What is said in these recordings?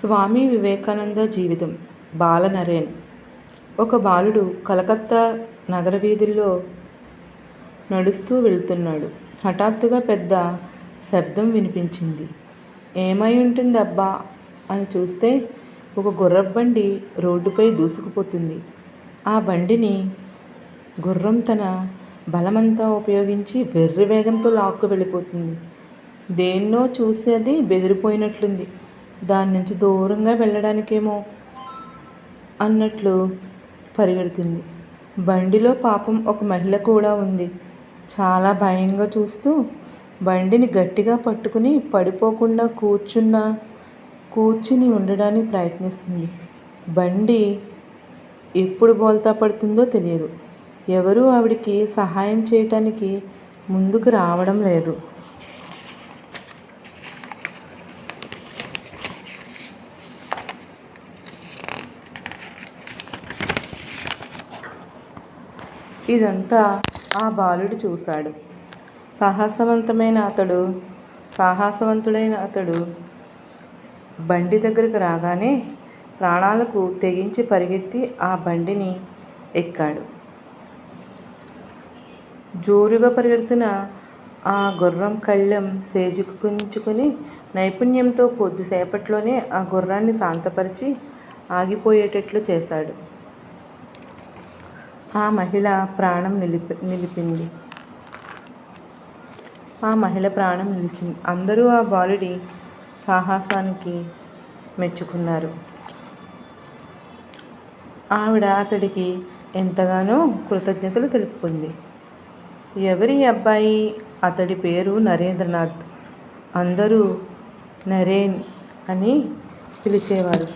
స్వామి వివేకానంద జీవితం. బాలనరేన్. ఒక బాలుడు కలకత్తా నగర వీధుల్లో నడుస్తూ వెళ్తున్నాడు. హఠాత్తుగా పెద్ద శబ్దం వినిపించింది. ఏమై ఉంటుంది అబ్బా అని చూస్తే ఒక గుర్రబండి రోడ్డుపై దూసుకుపోతుంది. ఆ బండిని గుర్రం తన బలమంతా ఉపయోగించి వెర్రి వేగంతో లాక్కు వెళ్ళిపోతుంది దేన్నో చూసి అది బెదిరిపోయినట్లుంది. దాని నుంచి దూరంగా వెళ్ళడానికేమో అన్నట్లు పరిగెడుతుంది. బండిలో పాపం ఒక మహిళ కూడా ఉంది. చాలా భయంగా చూస్తూ బండిని గట్టిగా పట్టుకుని పడిపోకుండా కూర్చున్న కూర్చుని ఉండడానికి ప్రయత్నిస్తుంది. బండి ఎప్పుడు బోల్తా పడుతుందో తెలియదు. ఎవరూ ఆవిడికి సహాయం చేయటానికి ముందుకు రావడం లేదు. ఇదంతా ఆ బాలుడు చూశాడు. సాహసవంతమైన అతడు సాహసవంతుడైన అతడు బండి దగ్గరకు రాగానే ప్రాణాలకు తెగించి పరిగెత్తి ఆ బండిని ఎక్కాడు. జోరుగా పరిగెడుతున్న ఆ గుర్రం కళ్ళెం సేజుకుంచుకొని నైపుణ్యంతో కొద్దిసేపట్లోనే ఆ గుర్రాన్ని శాంతపరిచి ఆగిపోయేటట్లు చేశాడు. ఆ మహిళ ప్రాణం నిలిపి నిలిపింది. ఆ మహిళ ప్రాణం నిలిచింది. అందరూ ఆ బాలుడి సాహసానికి మెచ్చుకున్నారు. ఆవిడ అతడికి ఎంతగానో కృతజ్ఞతలు తెలుపుకుంది. ఎవరి అబ్బాయి? అతడి పేరు నరేంద్రనాథ్. అందరూ నరేన్ అని పిలిచేవారు.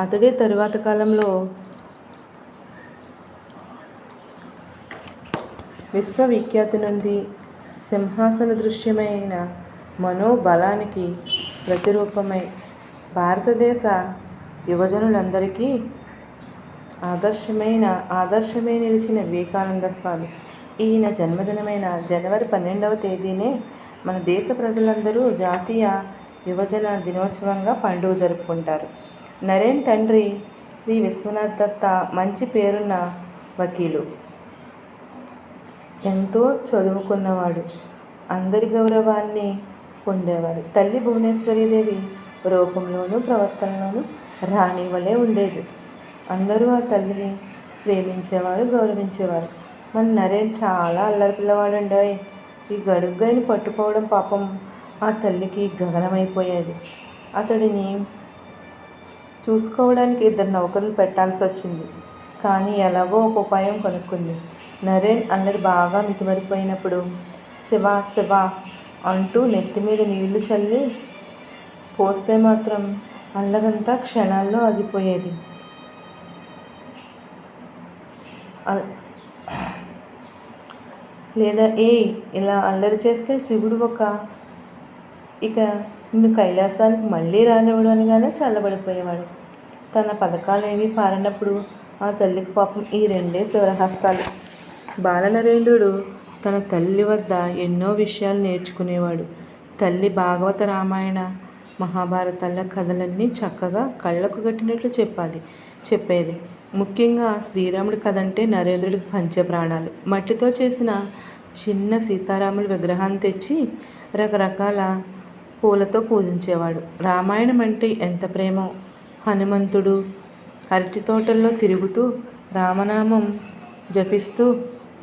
అతడే తరువాత కాలంలో విశ్వవిఖ్యాతి నొంది సింహాసన దృశ్యమైన మనోబలానికి ప్రతిరూపమై భారతదేశ యువజనులందరికీ ఆదర్శమైన ఆదర్శమై నిలిచిన వివేకానంద స్వామి. ఈయన జన్మదినమైన జనవరి పన్నెండవ తేదీనే మన దేశ ప్రజలందరూ జాతీయ యువజన దినోత్సవంగా పండుగ జరుపుకుంటారు. నరేన్ తండ్రి శ్రీ విశ్వనాథ్ దత్త మంచి పేరున్న వకీలు. ఎంతో చదువుకున్నవాడు. అందరి గౌరవాన్ని పొందేవారు తల్లి భువనేశ్వరీదేవి రూపంలోనూ ప్రవర్తనలోనూ రాణి వలె ఉండేది. అందరూ ఆ తల్లిని ప్రేమించేవారు గౌరవించేవారు. మన నరేన్ చాలా అల్లరి పిల్లవాడు ఉండేవి ఈ గడుగ్గాయని పట్టుకోవడం పాపం ఆ తల్లికి గగనమైపోయేది. అతడిని చూసుకోవడానికి ఇద్దరు నౌకర్లు పెట్టాల్సి వచ్చింది కానీ ఎలాగో ఒక ఉపాయం కనుక్కుంది. నరేన్ అల్లరి బాగా మితిమరిపోయినప్పుడు శివ శివ అంటూ నెత్తి మీద నీళ్ళు చల్లి పోస్తే మాత్రం అల్లరంతా క్షణాల్లో ఆగిపోయేది. లేదా ఏ ఇలా అల్లరి చేస్తే శివుడు ఒక ఇక నిన్ను కైలాసానికి మళ్ళీ రానివ్వడు అనగానే చల్లబడిపోయేవాడు. తన పథకాలు ఏవి పారినప్పుడు ఆ తల్లికి పాపం ఈ రెండే శివరహస్తాలు బాలనరేంద్రుడు తన తల్లి వద్ద ఎన్నో విషయాలు నేర్చుకునేవాడు. తల్లి భాగవత రామాయణ మహాభారతాల కథలన్నీ చక్కగా కళ్ళకు కట్టినట్లు చెప్పాలి చెప్పేది. ముఖ్యంగా శ్రీరాముడి కథ అంటే నరేంద్రుడికి పంచప్రాణాలు. మట్టితో చేసిన చిన్న సీతారాముల విగ్రహాన్ని తెచ్చి రకరకాల పూలతో పూజించేవాడు. రామాయణం అంటే ఎంత ప్రేమో! హనుమంతుడు అరటి తోటల్లో తిరుగుతూ రామనామం జపిస్తూ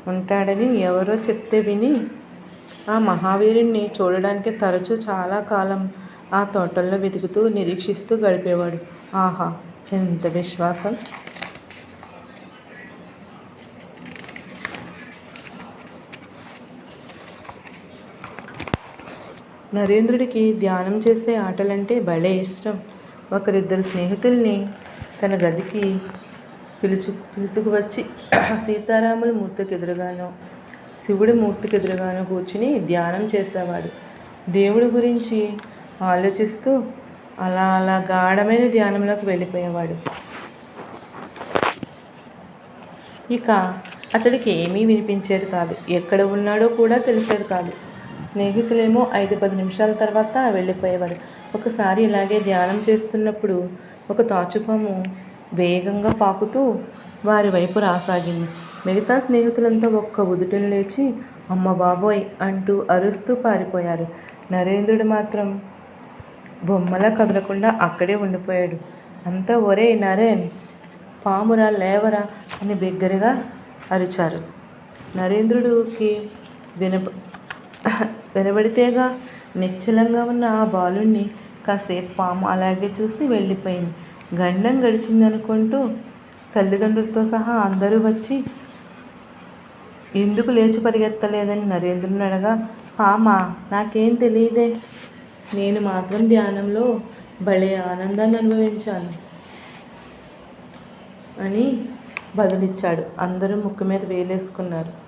ఉంటాడని ఎవరో చెప్తే విని ఆ మహావీరుణ్ణి చూడడానికి తరచూ చాలా కాలం ఆ తోటల్లో వెతుకుతూ నిరీక్షిస్తూ గడిపేవాడు. ఆహా ఎంత విశ్వాసం! నరేంద్రుడికి ధ్యానం చేసే ఆటలంటే భలే ఇష్టం. ఒకరిద్దరు స్నేహితుల్ని తన గదికి పిలుచు పిలుచుకు వచ్చి సీతారాముల మూర్తికి ఎదురుగానో శివుడి మూర్తికి ఎదురుగానో కూర్చుని ధ్యానం చేసేవాడు. దేవుడి గురించి ఆలోచిస్తూ అలా అలా గాఢమైన ధ్యానంలోకి వెళ్ళిపోయేవాడు. ఇక అతడికి ఏమీ వినిపించేది కాదు. ఎక్కడ ఉన్నాడో కూడా తెలిసేది కాదు. స్నేహితులేమో ఐదు పది నిమిషాల తర్వాత వెళ్ళిపోయేవారు. ఒకసారి ఇలాగే ధ్యానం చేస్తున్నప్పుడు ఒక తాచుపాము వేగంగా పాకుతూ వారి వైపు రాసాగింది. మిగతా స్నేహితులంతా ఒక్క ఉదుటను లేచి అమ్మ బాబోయ్ అంటూ అరుస్తూ పారిపోయారు. నరేంద్రుడు మాత్రం బొమ్మలా కదలకుండా అక్కడే ఉండిపోయాడు. అంతా ఒరే నరేన్ పామురా లేవరా అని బిగ్గరగా అరిచారు. నరేంద్రుడికి వినప వినబడితేగా నిశ్చలంగా ఉన్న ఆ బాలుణ్ణి కాసేపు పాము అలాగే చూసి వెళ్ళిపోయింది. గండం గడిచిందనుకుంటూ తల్లిదండ్రులతో సహా అందరూ వచ్చి ఎందుకు లేచి పరిగెత్తలేదని నరేంద్రుని అడగా పామా నాకేం తెలియదే. నేను మాత్రం ధ్యానంలో భలే ఆనందాన్ని అనుభవించాను అని బదులిచ్చాడు. అందరూ ముక్కు మీద వేలేసుకున్నారు.